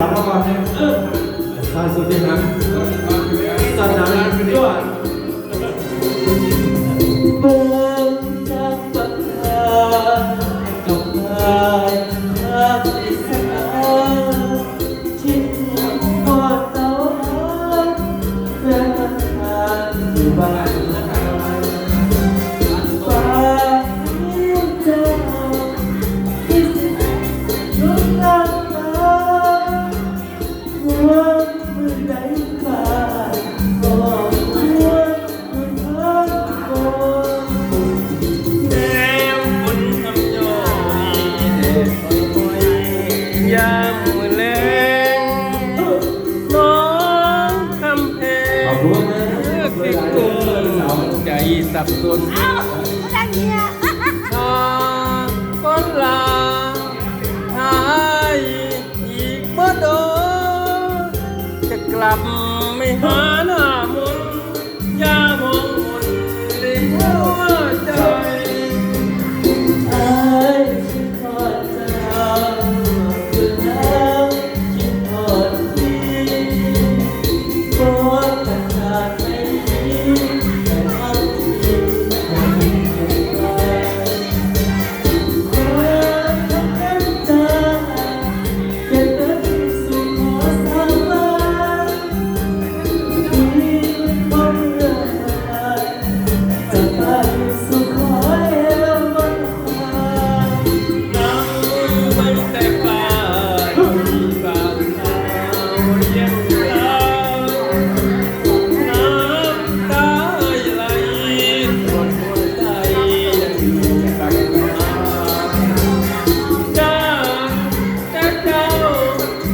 ถามมาก่อนเนี่ยเออสาสุดที่นั้นสนามด้วยเบิ่งจากปัญหากับพาภาพอิสระชิดพอดเตาแฟนมันทาอยู่บ้า สับสนเอ้าดังเนี้ยทาคนลาหายอีกเมื่อโดจะกลับไม่หาหน้ามนต์ยามองมนต์ในหัวใจไอ้ชิดทอดจะ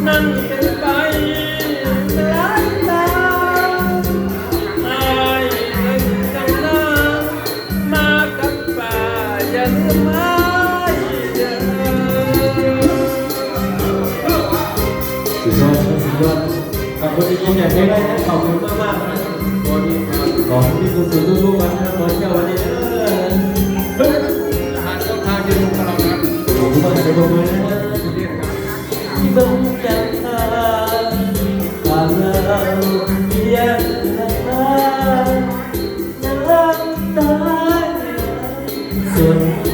นั่นเป็นไปหลายตาอายเล่นจำหน้ามากับป่าอย่าลืมไม้เด้อสุดยอดสุดยอดขอบคุณที่ยิ่งใหญ่ได้นะขอบคุณมากมากนะขอที่ขอที่คุณสู่ทุกๆวันนะขอเจ้าวันนี้เออหาเจ้าทางยืนของเราครับขอบคุณมากเลยขอบคุณนะ ส่วน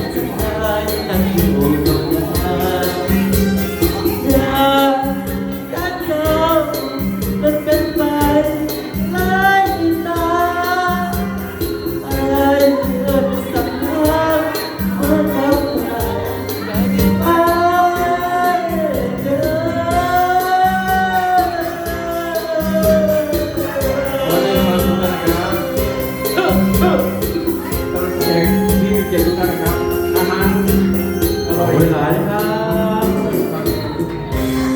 อร่อยหลายครับ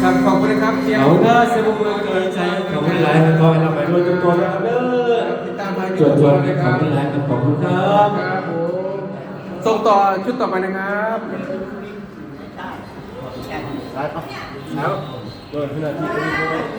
ครับขอบคุณนะครับเชียร์เอาเด้อเสียงปรบมือเป็นกำลังใจขอบคุณหลายขอให้เราไปรวยกันตัวนะครับเด้อติดตามทางจวดจวดขอบคุณหลายครับขอบคุณครับครับผมส่งต่อชุดต่อไปนะครับแล้วเปิดเพื่อนที่